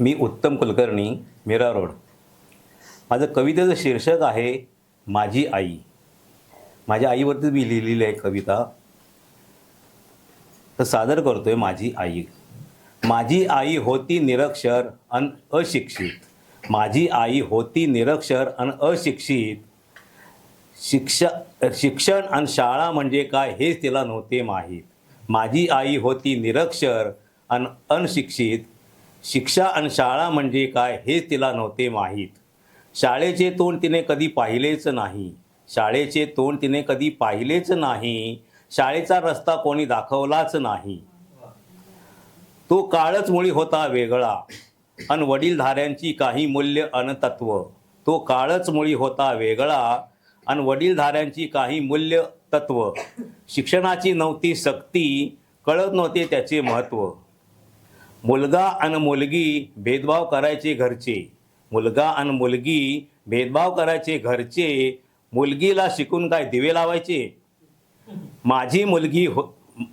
मी उत्तम कुलकर्णी मीरा रोड. माझं कवितेचं शीर्षक आहे माझी आई. माझ्या आईवरती मी लिहिलेली आहे कविता. तर सादर करतो आहे माझी आई. माझी आई होती निरक्षर अन अशिक्षित. माझी आई होती निरक्षर अन अशिक्षित. शिक्षा शिक्षण आणि शाळा म्हणजे काय हेच तिला नव्हते माहीत. माझी आई होती निरक्षर अन अनशिक्षित शिक्षा आणि शाळा म्हणजे काय हेच तिला नव्हते माहीत. शाळेचे तोंड तिने कधी पाहिलेच नाही. शाळेचे तोंड तिने कधी पाहिलेच नाही. शाळेचा रस्ता कोणी दाखवलाच नाही. तो काळच मुळी होता वेगळा. अन वडीलधाऱ्यांची काही मूल्य अन तत्व. तो काळच मुळी होता वेगळा. अन वडीलधाऱ्यांची काही मूल्य तत्व. शिक्षणाची नव्हती सक्ती. कळत नव्हते त्याचे महत्त्व मुलगा आणि मुलगी भेदभाव करायचे घरचे. मुलगा आणि मुलगी भेदभाव करायचे घरचे. मुलगीला शिकून काय दिवे लावायचे? माझी मुलगी हो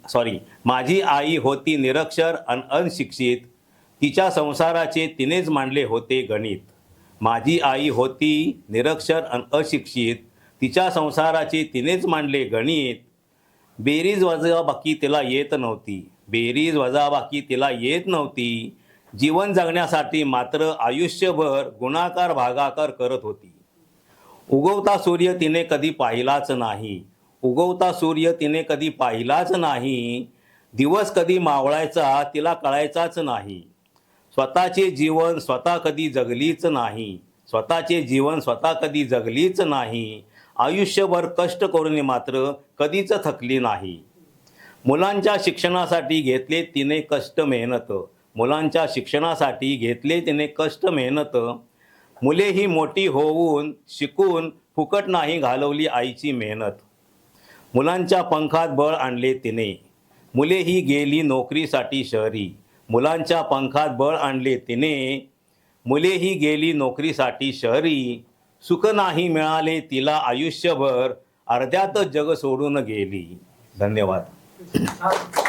सॉरी माझी आई होती निरक्षर आणि अनशिक्षित तिच्या संसाराचे तिनेच मांडले होते गणित. माझी आई होती निरक्षर आणि अशिक्षित. तिच्या संसाराचे तिनेच मांडले गणित. बेरीज वजाबाकी तिला येत नव्हती. बेरीज वजाबाकी तिला येत नव्हती. जीवन जगण्यासाठी मात्र आयुष्यभर गुणाकार भागाकार करत होती. उगवता सूर्य तिने कधी पाहिलाच नाही. उगवता सूर्य तिने कधी पाहिलाच नाही. दिवस कधी मावळायचा तिला कळायचाच नाही. स्वतःचे जीवन स्वतः कधी जगलीच नाही. स्वतःचे जीवन स्वतः कधी जगलीच नाही. आयुष्यभर कष्ट करून मात्र कधीच थकली नाही. मुलांच्या शिक्षणासाठी घेतले तिने कष्ट मेहनत. मुलांच्या शिक्षणासाठी घेतले तिने कष्ट मेहनत. मुले ही मोठी होऊन शिकून फुकट नाही घालवली आईची मेहनत. मुलांच्या पंखात बळ आणले तिने. मुले ही गेली नोकरीसाठी शहरी. मुलांच्या पंखात बळ आणले तिने. मुले ही गेली नोकरीसाठी शहरी. सुख नाही मिळाले तिला आयुष्यभर. अर्ध्यातच जग सोडून गेली. धन्यवाद. 啊